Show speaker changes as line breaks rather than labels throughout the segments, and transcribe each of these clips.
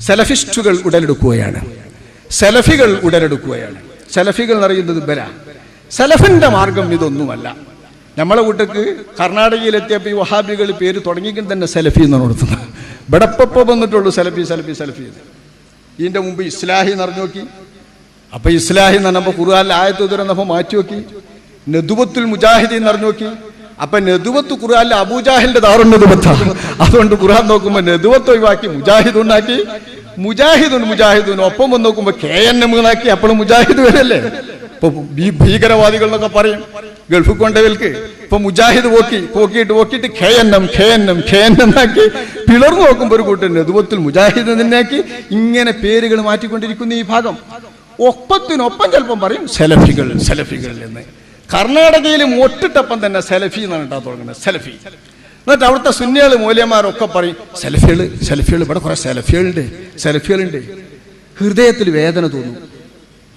സെലഫിസ്റ്റുകൾ ഉടലെടുക്കുകയാണ്. സെലഫികൾ ഉടലെടുക്കുകയാണ്. സെലഫികൾ എന്നറിയുന്നത് ബല. സെലഫിന്റെ മാർഗം ഇതൊന്നുമല്ല. നമ്മളെ കൂട്ടക്ക് കർണാടകയിലെത്തിയപ്പോൾ ഈ വഹാബികൾ പേര് തുടങ്ങിക്കും തന്നെ സെലഫി എന്നാണ് കൊടുത്തത്. ബടപ്പപ്പ വന്നിട്ടുള്ളൂ സെലഫി സെലഫി സെലഫി എന്ന്. ഇതിന്റെ മുമ്പ് ഇസ്ലാഹി എന്ന് അറിഞ്ഞു നോക്കി. അപ്പോൾ ഇസ്ലാഹി എന്ന് പറഞ്ഞപ്പോൾ ഖുർആാനിൽ ആയത്ത് തുറന്നപ്പോൾ മാറ്റി നോക്കി. നെതുവത്തുൽ മുജാഹിദി എന്ന് അറിഞ്ഞു നോക്കി. അപ്പൊ നെതുവത്ത് ഖുർആാനിൽ അബൂജാഹിലിന്റെ ദാറുണ്ട് നെതുവത്താണ് അതുകൊണ്ട് ഖുർആൻ നോക്കുമ്പോ നെതുവത്ത് ഒഴിവാക്കി മുജാഹിദ് ഉണ്ടാക്കി. മുജാഹിദുൻ മുജാഹിദുൻ ഒപ്പം വന്ന് നോക്കുമ്പോ കെ എൻ എം എന്നാക്കി അപ്പോഴും മുജാഹിദ് വരല്ലേ? ഇപ്പൊ ഭീകരവാദികൾ എന്നൊക്കെ പറയും ഗൾഫ് കൊണ്ടവൽക്ക്. ഇപ്പൊ മുജാഹിദ് പോക്കി പോക്കിയിട്ട് പോക്കിയിട്ട് K N M K N M K N M ആക്കി പിളർന്നു നോക്കുമ്പോൾ ഒരു കൂട്ടം നെതുവത്തിൽ മുജാഹിദ് നിന്നാക്കി ഇങ്ങനെ പേരുകൾ മാറ്റിക്കൊണ്ടിരിക്കുന്ന ഈ ഭാഗം. ഒപ്പത്തിനൊപ്പം ചിലപ്പം പറയും സെലഫികൾ സെലഫികൾ എന്ന്. കർണാടകയിൽ മൊട്ടിട്ടപ്പം തന്നെ സെലഫി എന്നാണ് കേട്ടോ തുടങ്ങുന്നത്. സെലഫി എന്നിട്ട് അവിടുത്തെ സുന്നികൾ മൂല്യന്മാരൊക്കെ പറയും സെലഫികൾ സെലഫികൾ ഇവിടെ കുറെ സെലഫികളുണ്ട് സെലഫികളുണ്ട് ഹൃദയത്തിൽ വേദന തോന്നും.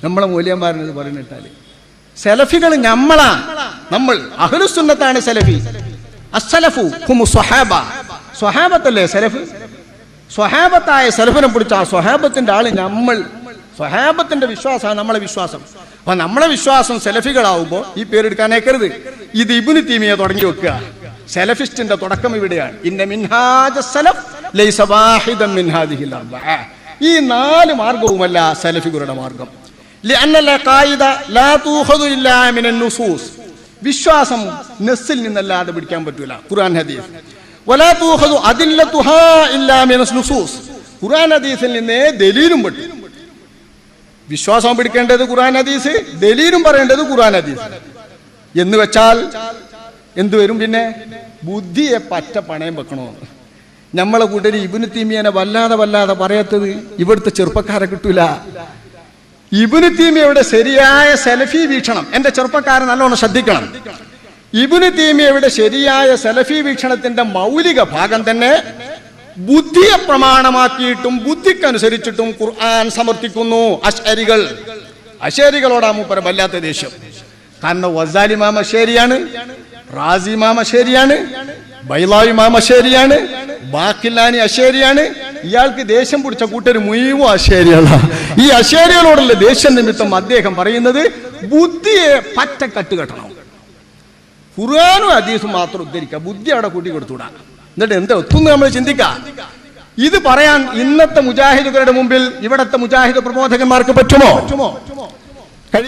നമ്മളെ മൂല്യന്മാരെന്ന് പറയുന്നിട്ടാൽ സെലഫികൾ നമ്മളാ നമ്മൾ അഹ്ലുസുന്നത്താണ് സെലഫി അസലഫു ഹുമു സ്വഹാബ. സ്വഹാബത്തല്ലേ സെലഫ് സ്വഹാബത്തായ സെലഫിനെ പിടിച്ച ആ സ്വഹാബത്തിന്റെ ആൾ നമ്മൾ സ്വഹാബത്തിന്റെ വിശ്വാസമാണ് നമ്മളെ വിശ്വാസം. അപ്പൊ നമ്മളെ വിശ്വാസം സെലഫികളാവുമ്പോൾ ഈ പേരെടുക്കാനേക്കരുത് ഇത് ഇബുന് തീമിയെ തുടങ്ങി വെക്കുക. സെലഫിസ്റ്റിന്റെ തുടക്കം ഇവിടെയാണ്. ഇന്ന മിൻഹാജ സെലഫ് ഈ നാല് മാർഗവുമല്ല സലഫികളുടെ മാർഗം. വിശ്വാസം നെസ്സിൽ നിന്നല്ലാതെ പിടിക്കാൻ പറ്റൂല. ഖുർആൻ ഹദീസ്. ഖുർആൻ ഹദീസിൽ നിന്നേ ദലീലും പറ്റൂ വിശ്വാസം പിടിക്കേണ്ടത് ഖുറാൻ ഹദീസ് ദലീലും പറയേണ്ടത് ഖുറാൻ ഹദീസ്. എന്ന് വെച്ചാൽ എന്തു വരും പിന്നെ? ബുദ്ധിയെ പറ്റ പണയം വെക്കണോ? നമ്മളെ കൂട്ടര് ഇബിന് തീമിയനെ വല്ലാതെ വല്ലാതെ പറയാത്തത് ഇവിടുത്തെ ചെറുപ്പക്കാരെ കിട്ടൂല. ഇബിന് തീമിയയുടെ ശരിയായ സെലഫി വീക്ഷണം എന്റെ ചെറുപ്പക്കാരെ നല്ലോണം ശ്രദ്ധിക്കണം. ഇബിന് തീമിയയുടെ ശരിയായ സെലഫി വീക്ഷണത്തിന്റെ മൗലിക ഭാഗം തന്നെ ബുദ്ധിയെ പ്രമാണമാക്കിയിട്ടും ബുദ്ധിക്കനുസരിച്ചിട്ടും ഖുർആൻ സമർത്ഥിക്കുന്നു. അശ്ശേരികൾ. അശേരികളോടാ മൂപ്പര വല്ലാത്ത ദേഷ്യം. കാരണം വസാലി മാമ ശരിയാണ് റാസി മാമ ശരിയാണ് ബൈലാവി മാമ ശരിയാണ് ബാക്കില്ലാനി അശേരിയാണ് ഇയാൾക്ക് ദേഷ്യം പിടിച്ച കൂട്ടർ മുഴുവൻ അശേരികളാണ് ഈ അശേരികളോടുള്ള ദേഷ്യം നിമിത്തം അദ്ദേഹം പറയുന്നത് ബുദ്ധിയെ പറ്റ കെട്ടണം. ഖുർആാനും ഹദീസും മാത്രം ഉദ്ധരിക്കുക. ബുദ്ധി അവിടെ കൂട്ടി കൊടുത്തൂടാ എന്നിട്ട് എന്താ? ഒത്തുന്ന് നമ്മൾ ചിന്തിക്കാം. ഇത് പറയാൻ ഇന്നത്തെ മുജാഹിദുകളുടെ മുമ്പിൽ ഇവിടത്തെ മുജാഹിദ് പ്രബോധകന്മാർക്ക് പറ്റുമോ?